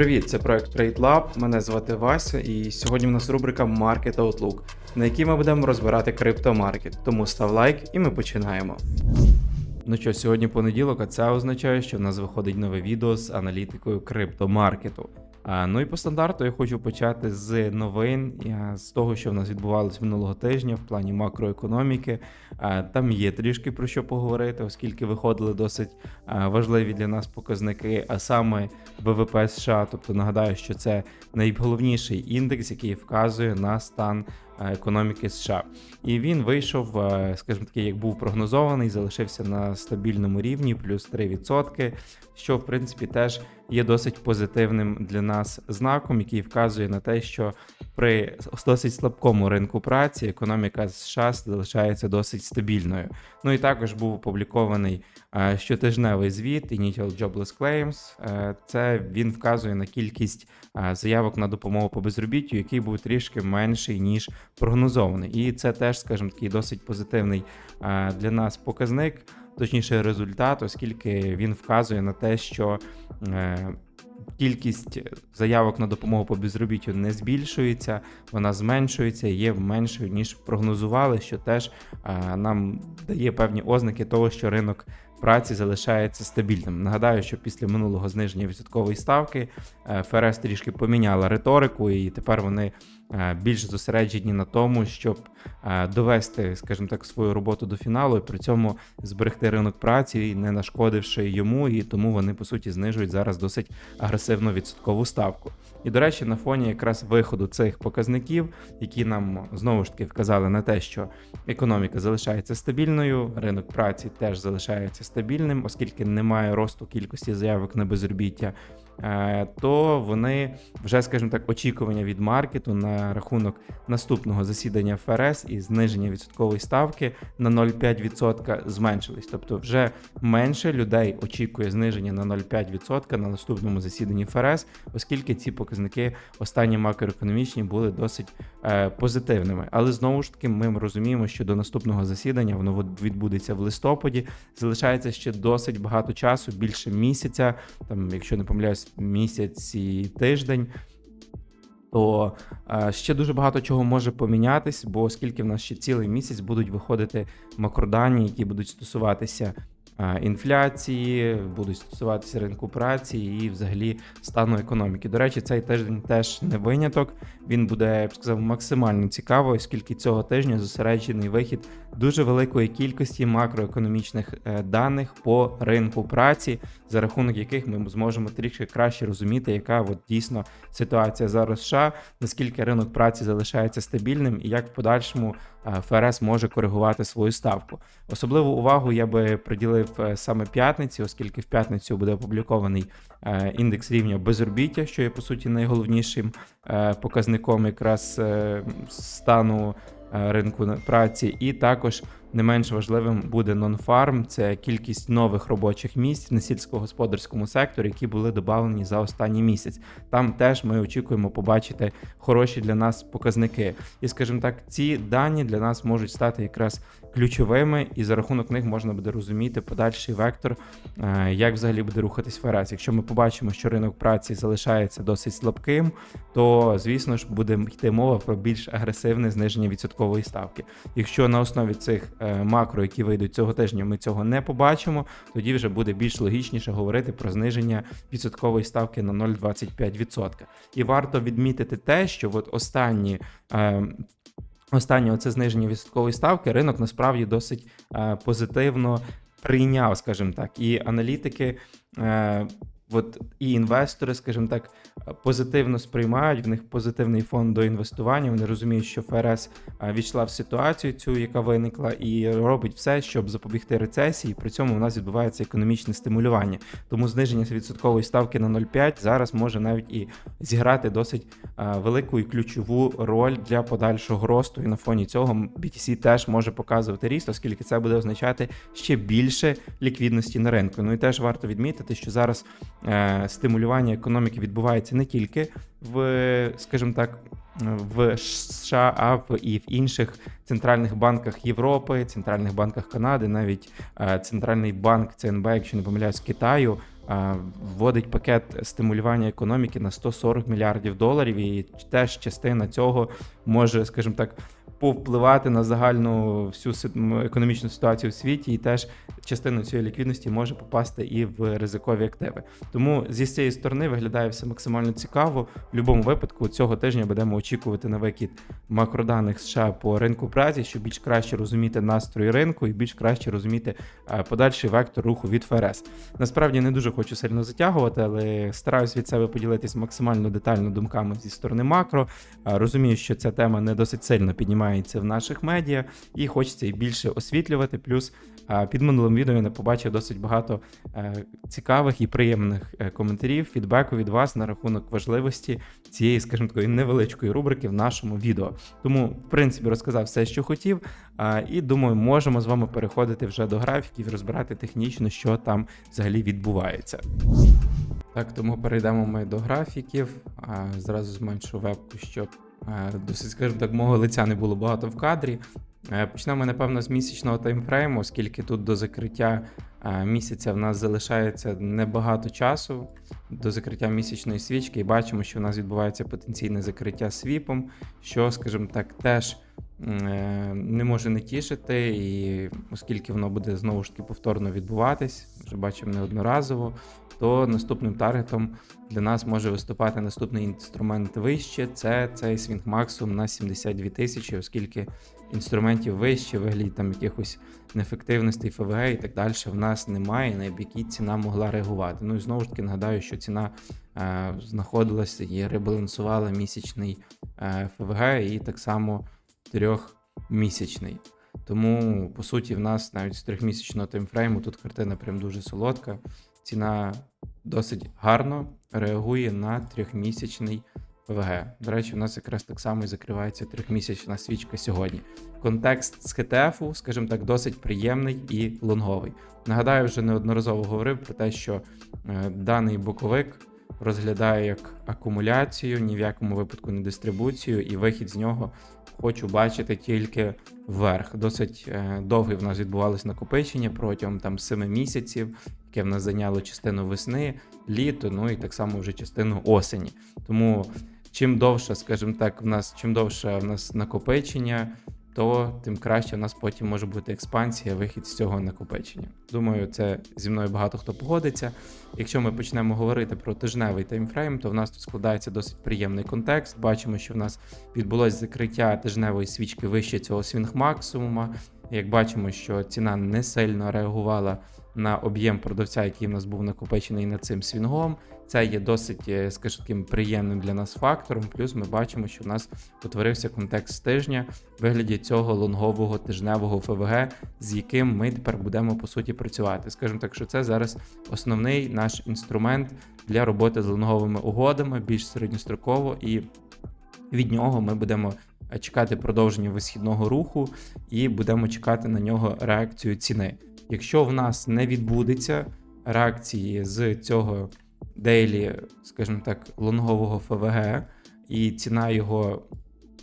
Привіт, це проект TradeLab. Мене звати Вася, і сьогодні в нас рубрика Market Outlook, на якій ми будемо розбирати криптомаркет. Тому став лайк і ми починаємо. Ну що, сьогодні понеділок, а це означає, що в нас виходить нове відео з аналітикою криптомаркету. Ну і по стандарту я хочу почати з новин, з того, що в нас відбувалось минулого тижня в плані макроекономіки. Там є трішки про що поговорити, оскільки виходили досить важливі для нас показники, а саме ВВП США. Тобто нагадаю, що це найголовніший індекс, який вказує на стан економіки США. І він вийшов, е, скажімо таки, як був прогнозований, залишився на стабільному рівні, плюс 3%, що в принципі теж є досить позитивним для нас знаком, який вказує на те, що при досить слабкому ринку праці економіка США залишається досить стабільною. Ну і також був опублікований е, щотижневий звіт Initial Jobless Claims. Е, Це він вказує на кількість е, заявок на допомогу по безробіттю, який був трішки менший ніж прогнозований. І це теж, скажімо, такий досить позитивний для нас показник, точніше результат, оскільки він вказує на те, що кількість заявок на допомогу по безробіттю не збільшується, вона зменшується, є меншою ніж прогнозували, що теж нам дає певні ознаки того, що ринок праці залишається стабільним. Нагадаю, що після минулого зниження відсоткової ставки е, ФРС трішки поміняла риторику, і тепер вони більш зосереджені на тому, щоб е, довести, скажімо так, свою роботу до фіналу і при цьому зберегти ринок праці, не нашкодивши йому, і тому вони по суті знижують зараз досить агресивну відсоткову ставку. І до речі, на фоні якраз виходу цих показників, які нам знову ж таки вказали на те, що економіка залишається стабільною, ринок праці теж залишається стабільним, оскільки немає росту кількості заявок на безробіття. Е, То вони вже, скажімо так, очікування від маркету на рахунок наступного засідання ФРС і зниження відсоткової ставки на 0,5% зменшились. Тобто, вже менше людей очікує зниження на 0,5% на наступному засіданні ФРС, оскільки ці показники останні макроекономічні були досить е, позитивними. Але знову ж таки, ми розуміємо, що до наступного засідання воно від- відбудеться в листопаді. Залишається ще досить багато часу, більше місяця, там, якщо не помиляюсь, місяць і тиждень. То е, ще дуже багато чого може помінятись, бо оскільки в нас ще цілий місяць будуть виходити макродані, які будуть стосуватися інфляції, будуть стосуватися ринку праці і взагалі стану економіки. До речі, цей тиждень теж не виняток. Він буде, я б сказав, максимально цікавий, оскільки цього тижня зосереджений вихід дуже великої кількості макроекономічних е, даних по ринку праці, за рахунок яких ми зможемо трішки краще розуміти, яка от дійсно ситуація зараз в США, наскільки ринок праці залишається стабільним і як в подальшому е, ФРС може коригувати свою ставку. Особливу увагу я би приділив е, саме п'ятниці, оскільки в п'ятницю буде опублікований е, індекс рівня безробіття, що є по суті найголовнішим е, показником якраз е, стану е, ринку праці, і також не менш важливим буде нон-фарм, це кількість нових робочих місць на сільськогосподарському секторі, які були додавлені за останній місяць. Там теж ми очікуємо побачити хороші для нас показники. І, скажімо так, ці дані для нас можуть стати якраз ключовими, і за рахунок них можна буде розуміти подальший вектор, е, як взагалі буде рухатись ФРС. Якщо ми побачимо, що ринок праці залишається досить слабким, то звісно ж буде йти мова про більш агресивне зниження відсоткової ставки. Якщо на основі цих макро, які вийдуть цього тижня, ми цього не побачимо, тоді вже буде більш логічніше говорити про зниження відсоткової ставки на 0,25%. І варто відмітити те, що от останні. Е, Останнє оце зниження відсоткової ставки ринок насправді досить е, позитивно прийняв, скажімо так, і аналітики, е, от і інвестори, скажімо так, позитивно сприймають. В них позитивний фон до інвестування. Вони розуміють, що ФРС війшла в ситуацію цю, яка виникла, і робить все, щоб запобігти рецесії. При цьому у нас відбувається економічне стимулювання. Тому зниження відсоткової ставки на 0,5 зараз може навіть і зіграти досить велику і ключову роль для подальшого росту. І на фоні цього BTC теж може показувати ріст, оскільки це буде означати ще більше ліквідності на ринку. Ну і теж варто відмітити, що зараз стимулювання економіки відбувається не тільки в, скажімо так, в США, а в і в інших центральних банках Європи, центральних банках Канади, навіть е, центральний банк ЦНБ, якщо не помиляюсь, Китаю е, вводить пакет стимулювання економіки на 140 мільярдів доларів, і теж частина цього може, скажімо так, повпливати на загальну всю економічну ситуацію в світі, і теж частина цієї ліквідності може попасти і в ризикові активи. Тому зі цієї сторони виглядає все максимально цікаво. В будь-якому випадку цього тижня будемо очікувати на викид макроданих США по ринку праці, щоб більш краще розуміти настрої ринку і більш краще розуміти е, подальший вектор руху від ФРС. Насправді не дуже хочу сильно затягувати, але стараюсь від себе поділитись максимально детально думками зі сторони макро. Е, Розумію, що ця тема не досить сильно піднімається в наших медіа, і хочеться і більше освітлювати. Плюс під минулим відео я не побачив досить багато е, цікавих і приємних е, коментарів, фідбеку від вас на рахунок важливості цієї, скажімо такої невеличкої рубрики в нашому відео. Тому, в принципі, розказав все, що хотів. І думаю, можемо з вами переходити вже до графіків розбирати технічно, що там взагалі відбувається. Так, тому перейдемо ми до графіків. Зразу зменшу вебку, щоб досить, скажімо так, мого лиця не було багато в кадрі. Е, Почнемо, напевно, з місячного таймфрейму, оскільки тут до закриття е, місяця в нас залишається небагато часу до закриття місячної свічки, і бачимо, що в нас відбувається потенційне закриття свіпом, що, скажімо так, теж е, не може не тішити, і оскільки воно буде знову ж таки повторно відбуватись, вже бачимо неодноразово, то наступним таргетом для нас може виступати наступний інструмент вище. Це цей свінг максимум на 72 тисячі, оскільки інструментів вище, вигляді там якихось неефективностей, ФВГ і так далі в нас немає, на які ціна могла реагувати. Ну і знову ж таки нагадаю, що ціна е, знаходилася і ребалансувала місячний е, ФВГ і так само трьохмісячний. Тому, по суті, в нас навіть з трьохмісячного таймфрейму тут картина прям дуже солодка. Ціна досить гарно реагує на трьохмісячний ВГ. До речі, у нас якраз так само і закривається трьохмісячна свічка сьогодні. Контекст з ХТФ, скажімо так, досить приємний і лонговий. Нагадаю, вже неодноразово говорив про те, що е, даний боковик розглядає як акумуляцію, ні в якому випадку не дистрибуцію, і вихід з нього хочу бачити тільки вверх. Досить е, довгий в нас відбувалось накопичення протягом там 7 місяців, яке в нас зайняло частину весни, літо, ну і так само вже частину осені. Тому чим довше, скажімо так, в нас чим довше в нас накопичення, то тим краще в нас потім може бути експансія, вихід з цього накопичення. Думаю, це зі мною багато хто погодиться. Якщо ми почнемо говорити про тижневий таймфрейм, то в нас тут складається досить приємний контекст. Бачимо, що в нас відбулось закриття тижневої свічки вище цього свінг максимума. Як бачимо, що ціна не сильно реагувала на об'єм продавця, який в нас був накопичений над цим свінгом. Це є досить, е, скажімо, таким приємним для нас фактором. Плюс ми бачимо, що в нас утворився контекст тижня в вигляді цього лонгового тижневого ФВГ, з яким ми тепер будемо по суті працювати. Скажімо так, що це зараз основний наш інструмент для роботи з лонговими угодами, більш середньостроково, і від нього ми будемо е, чекати продовження висхідного руху і будемо чекати на нього реакцію ціни. Якщо в нас не відбудеться реакції з цього дейлі, скажімо так, лонгового ФВГ, і ціна його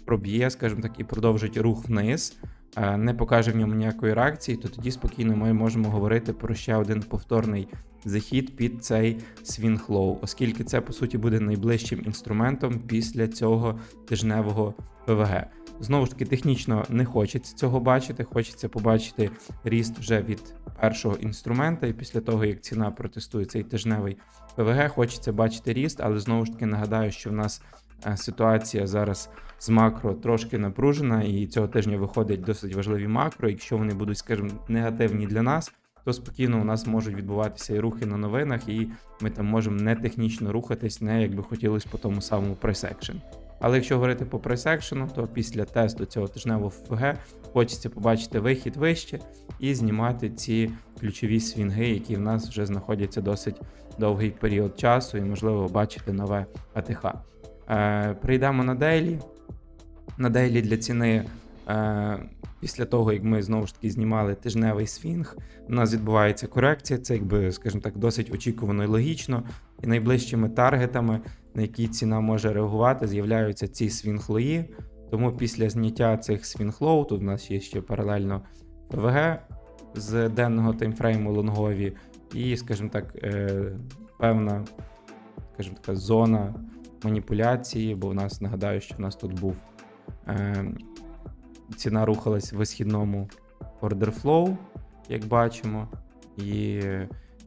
проб'є, скажімо так, і продовжить рух вниз, е, не покаже в ньому ніякої реакції, то тоді спокійно ми можемо говорити про ще один повторний захід під цей свінг лоу, оскільки це по суті буде найближчим інструментом після цього тижневого ПВГ. Знову ж таки, технічно не хочеться цього бачити. Хочеться побачити ріст вже від першого інструмента, і після того, як ціна протестує цей тижневий ПВГ, хочеться бачити ріст, але знову ж таки нагадаю, що в нас е, ситуація зараз з макро трошки напружена, і цього тижня виходять досить важливі макро. Якщо вони будуть, скажімо, негативні для нас, то спокійно у нас можуть відбуватися і рухи на новинах, і ми там можемо не технічно рухатись, не як би хотілося по тому самому прайс-екшн. Але якщо говорити по прайс-екшену, то після тесту цього тижневого ФГ хочеться побачити вихід вище і знімати ці ключові свінги, які в нас вже знаходяться досить довгий період часу, і можливо бачити нове АТХ. Е, Прийдемо на дейлі. На дейлі для ціни. Е, Після того, як ми знову ж таки знімали тижневий свінг, у нас відбувається корекція. Це, якби, скажімо так, досить очікувано і логічно. І найближчими таргетами, на які ціна може реагувати, з'являються ці свінг-лої. Тому після зняття цих свінг-лоу, тут у нас є ще паралельно ПВГ з денного таймфрейму лонгові, і, скажімо так, е, певна, скажімо така, зона маніпуляції, бо в нас нагадаю, що в нас тут був е, ціна рухалась в висхідному order flow, як бачимо, і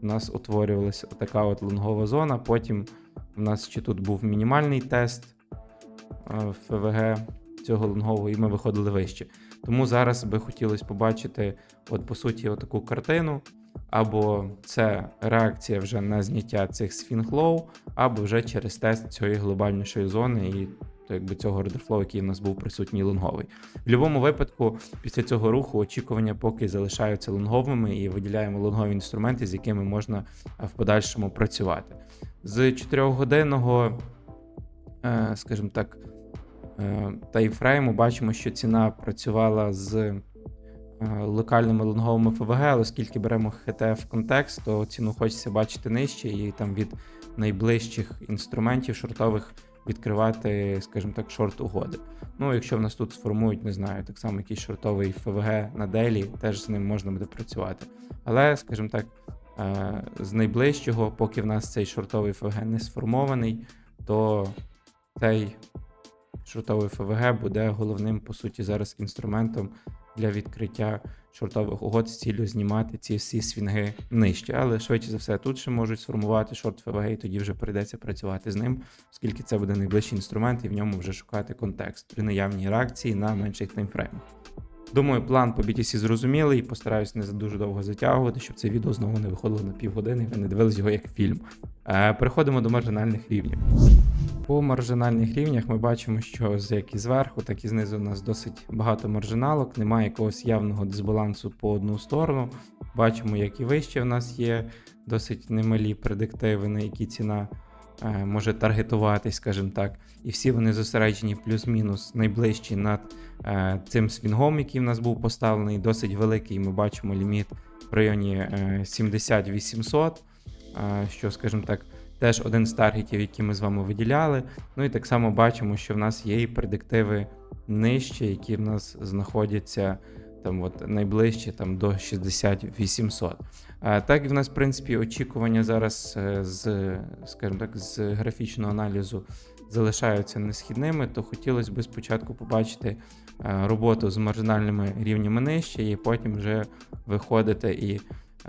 в нас утворювалася така от лонгова зона. Потім в нас ще тут був мінімальний тест е, ФВГ цього лонгового, і ми виходили вище. Тому зараз би хотілося побачити, от по суті, таку картину. Або це реакція вже на зняття цих сфінг-лоу, або вже через тест цієї глобальнішої зони і то якби цього ордерфлоу, який в нас був присутній лонговий. В будь-якому випадку, після цього руху очікування поки залишаються лонговими і виділяємо лонгові інструменти, з якими можна е, в подальшому працювати. З 4-годинного, е, скажімо так, е, таймфрейму бачимо, що ціна працювала з локальними лонговими ФВГ, але оскільки беремо HTF контекст, то ціну хочеться бачити нижче і там від найближчих інструментів шортових відкривати, скажімо так, шорт угоди. Ну, якщо в нас тут сформують, не знаю, так само якийсь шортовий ФВГ на делі, теж з ним можна буде працювати. Але, скажімо так, е, з найближчого, поки в нас цей шортовий ФВГ не сформований, то цей шортовий ФВГ буде головним, по суті, зараз інструментом для відкриття шортових угод з ціллю знімати ці всі свінги нижче. Але швидше за все, тут ще можуть сформувати шорт ФВГ, і тоді вже прийдеться працювати з ним, оскільки це буде найближчий інструмент, і в ньому вже шукати контекст при наявній реакції на менших таймфреймах. Думаю, план по BTC зрозумілий, постараюсь не дуже довго затягувати, щоб це відео знову не виходило на півгодини, і ви не дивились його як фільм. Е, Переходимо до маржинальних рівнів. По маржинальних рівнях ми бачимо, що як і зверху, так і знизу у нас досить багато маржиналок, немає якогось явного дисбалансу по одну сторону. Бачимо, як і вище в нас є досить немалі предиктиви, на які ціна е, може таргетуватись, скажімо так. І всі вони зосереджені плюс-мінус найближчі над е, цим свінгом, який в нас був поставлений, досить великий. Ми бачимо ліміт в районі е, 70-800, е, що, скажімо так, теж один з таргетів, які ми з вами виділяли. Ну і так само бачимо, що в нас є і предиктиви нижче, які в нас знаходяться там от найближче там до 60-800. Так і в нас, в принципі, очікування зараз е, з, скажімо так, з графічного аналізу залишаються несхідними, то хотілося б спочатку побачити е, роботу з маржинальними рівнями нижче, і потім вже виходити і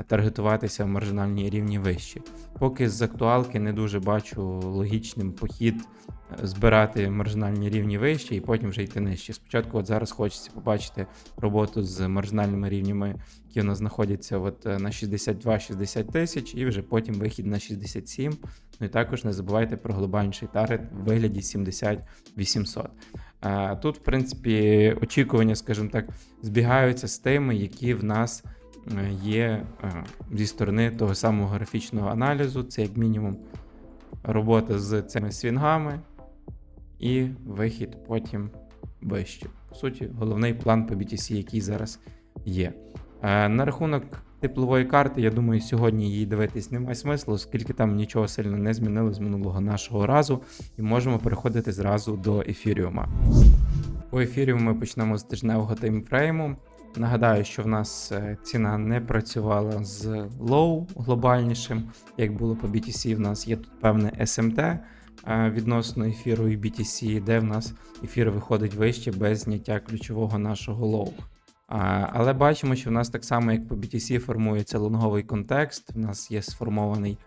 таргетуватися в маржинальні рівні вищі. Поки з актуалки не дуже бачу логічним похід е, збирати маржинальні рівні вище і потім вже йти нижче. Спочатку, от зараз хочеться побачити роботу з маржинальними рівнями, які у нас знаходяться от е, на 62-60 тисяч, і вже потім вихід на 67. Ну і також не забувайте про глобальніший таргет в вигляді 70-800. Е, Тут, в принципі, очікування, скажімо так, збігаються з тими, які в нас є е, зі сторони того самого графічного аналізу. Це як мінімум робота з цими свінгами і вихід потім вище. По суті, головний план по BTC, який зараз є. Е, На рахунок теплової карти, я думаю, сьогодні її дивитись немає смислу, оскільки там нічого сильно не змінило з минулого нашого разу, і можемо переходити зразу до ефіріума. По ефіріуму ми почнемо з тижневого таймфрейму. Нагадаю, що в нас е, ціна не працювала з лоу глобальнішим. Як було по BTC, в нас є тут певне SMT е, відносно ефіру і BTC, де в нас ефір виходить вище без зняття ключового нашого лоу. Але бачимо, що в нас так само, як по BTC, формується лонговий контекст. В нас є сформований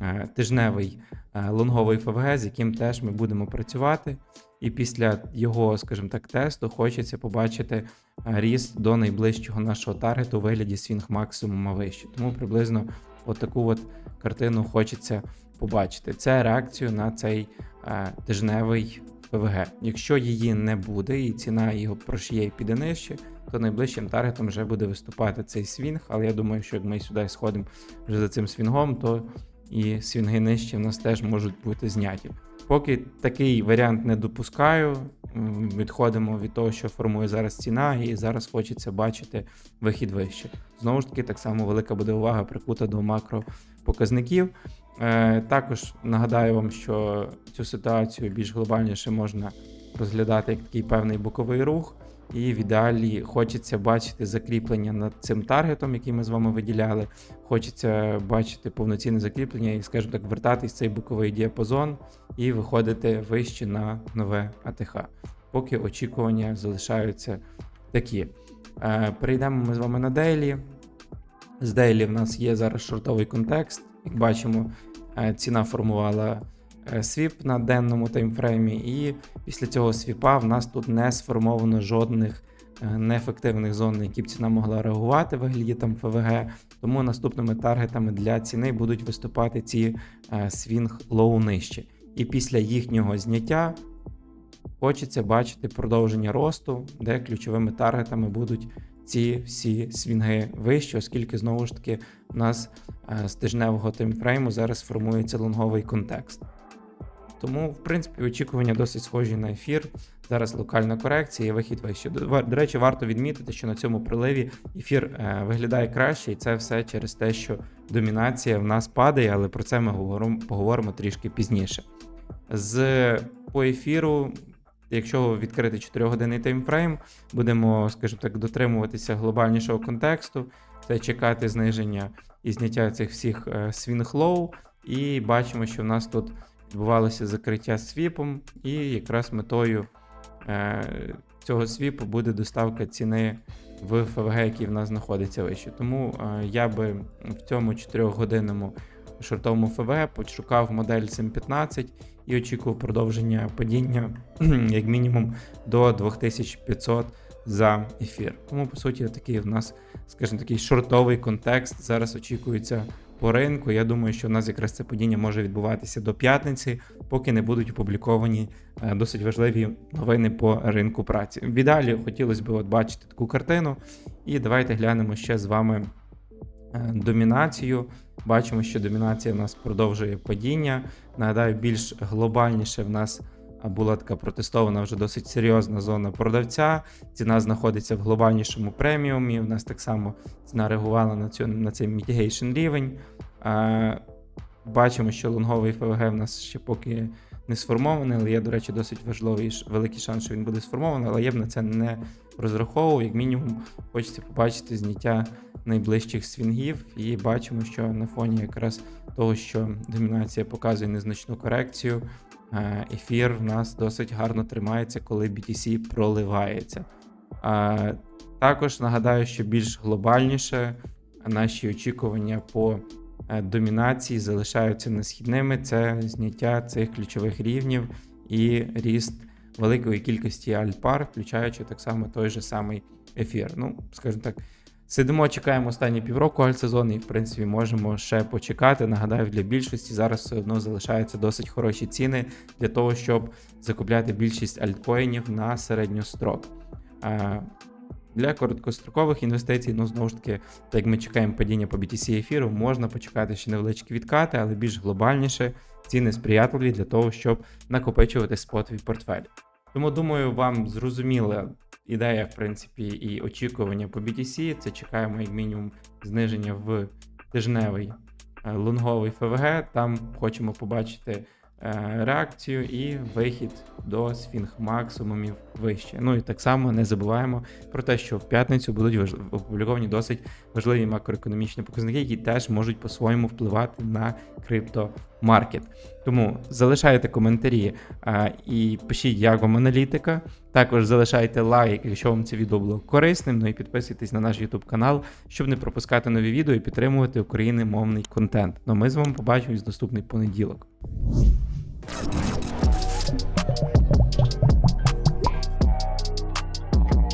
е, тижневий лонговий ФВГ, з яким теж ми будемо працювати. І після його, скажімо так, тесту хочеться побачити е, ріст до найближчого нашого таргету у вигляді свінг максимума вище. Тому приблизно отаку от картину хочеться побачити. Це реакцію на цей е, тижневий ПВГ. Якщо її не буде і ціна його прошиє і піде нижче, то найближчим таргетом вже буде виступати цей свінг. Але я думаю, що як ми сюди сходимо вже за цим свінгом, то і свінги нижче в нас теж можуть бути зняті. Поки такий варіант не допускаю, відходимо від того, що формує зараз ціна, і зараз хочеться бачити вихід вище. Знову ж таки, так само велика буде увага прикута до макропоказників. Е, також нагадаю вам, що цю ситуацію більш глобальніше можна розглядати як такий певний боковий рух. І в ідеалі хочеться бачити закріплення над цим таргетом, який ми з вами виділяли. Хочеться бачити повноцінне закріплення і, скажімо так, вертатись в цей боковий діапазон і виходити вище на нове АТХ. Поки очікування залишаються такі. Е, Перейдемо ми з вами на дейлі. З дейлі в нас є зараз шортовий контекст. Як бачимо, е, ціна формувала свіп на денному таймфреймі, і після цього свіпа в нас тут не сформовано жодних е, неефективних зон, на які б ціна могла реагувати в вигляді там ФВГ. Тому наступними таргетами для ціни будуть виступати ці е, свінг лоу нижче. І після їхнього зняття хочеться бачити продовження росту, де ключовими таргетами будуть ці всі свінги вище, оскільки знову ж таки у нас е, з тижневого таймфрейму зараз формується лонговий контекст. Тому, в принципі, очікування досить схожі на ефір. Зараз локальна корекція і вихід вище. До, речі, варто відмітити, що на цьому приливі ефір е, виглядає краще, і це все через те, що домінація в нас падає, але про це ми говоримо, поговоримо трішки пізніше. З по ефіру, якщо відкрити 4-годинний таймфрейм, будемо, скажімо так, дотримуватися глобальнішого контексту, це чекати зниження і зняття цих всіх е, свінг лоу. І бачимо, що в нас тут відбувалося закриття свіпом, і якраз метою е, цього свіпу буде доставка ціни в ФВГ, який в нас знаходиться вище. Тому е, я би в цьому 4-годинному шортовому ФВГ пошукав модель 715 і очікував продовження падіння як мінімум до 2500 за ефір. Тому, по суті, такий в нас, скажімо, такий шортовий контекст зараз очікується по ринку. Я думаю, що в нас якраз це падіння може відбуватися до п'ятниці, поки не будуть опубліковані е, досить важливі новини по ринку праці. В ідеалі хотілося б от бачити таку картину. І давайте глянемо ще з вами е, домінацію. Бачимо, що домінація в нас продовжує падіння. Нагадаю, більш глобальніше в нас була така протестована вже досить серйозна зона продавця. Ціна знаходиться в глобальнішому преміумі. У нас так само ціна реагувала на, цю, на цей mitigation рівень. Бачимо, що лонговий ФВГ в нас ще поки не сформований, але є, до речі, досить важливий великий шанс, що він буде сформований, але я б на це не розраховував. Як мінімум, хочеться побачити зняття найближчих свінгів, і бачимо, що на фоні якраз того, що домінація показує незначну корекцію, ефір в нас досить гарно тримається, коли BTC проливається. Е, Також нагадаю, що більш глобальніше наші очікування по е, домінації залишаються несхідними. Це зняття цих ключових рівнів і ріст великої кількості альпар, включаючи так само той же самий ефір. Ну, скажімо так, сидимо, чекаємо останні півроку альтсезону і, в принципі, можемо ще почекати. Нагадаю, для більшості зараз все одно залишаються досить хороші ціни для того, щоб закупляти більшість альткоїнів на середньострок. Для короткострокових інвестицій, ну знову ж таки, так як ми чекаємо падіння по BTC ефіру, можна почекати ще невеличкі відкати, але більш глобальніше ціни сприятливі для того, щоб накопичувати спотові портфелі. Тому думаю, вам зрозуміла ідея, в принципі, і очікування по BTC. Це чекаємо як мінімум зниження в тижневий е, лонговий ФВГ. Там хочемо побачити е, реакцію і вихід до свінг максимумів вище. Ну і так само не забуваємо про те, що в п'ятницю будуть опубліковані досить важливі макроекономічні показники, які теж можуть по-своєму впливати на Маркет. Тому залишайте коментарі а, і пишіть, як вам аналітика. Також залишайте лайк, якщо вам це відео було корисним. Ну і підписуйтесь на наш YouTube канал, щоб не пропускати нові відео і підтримувати україномовний контент. Ну ми з вами побачимось наступний понеділок.